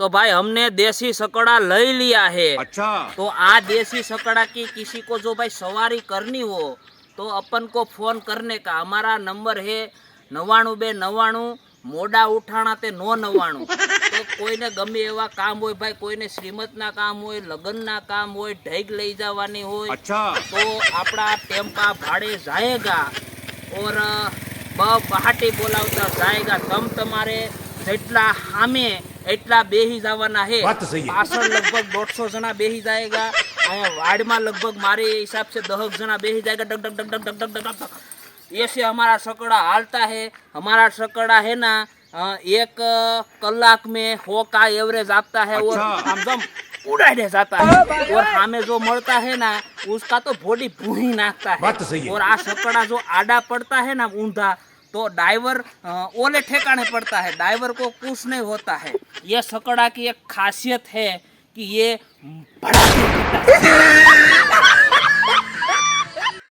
तो भाई हमने देसी सकड़ा लई लिया है अच्छा तो आ देसी सकड़ा की किसी को जो भाई सवारी करनी हो तो अपन को फोन करने का हमारा नंबर है નવ્વાણું બે નવ્વાણું મોડા ઉઠાણા તે નો નવ્વાણું તો કોઈને ગમે એવા કામ હોય ભાઈ કોઈને શ્રીમતના કામ હોય લગ્નના કામ હોય ઢેગ લઈ જવાની હોય अच्छा તો આપણા ટેમ્પા ભાડે જાયેગા ઓર બ પહાટી બોલાવતા જાયેગા તમ તમારે જેટલા સામે એટલા બેહી જવાના હે. પાછળ લગભગ દોઢસો જણા બેહી જાયગા. અહીંયા વાડમાં લગભગ મારે હિસાબ છે દહક જણા બેહી જાયગા. ડગ ડગ ડગ ડગ ડગ ડગ ડગ એ છે હમારા સકડા હાલતા હે. હમારા સકડા હે ના એક કલાક મેં હો એવરેજ આપતા હે. ઓર આમ જમ ઉડાઈ જાતા હે. ઓર સામે જો મળતા હે ના उसका तो बॉडी भूही नाखता है और आ सकड़ा जो आडा पड़ता है ना ऊंधा तो ड्राइवर अ, ओले ठेकाने पड़ता है ड्राइवर को कुछ नहीं होता है ये सकड़ा की एक खासियत है कि ये भड़ाके करता है।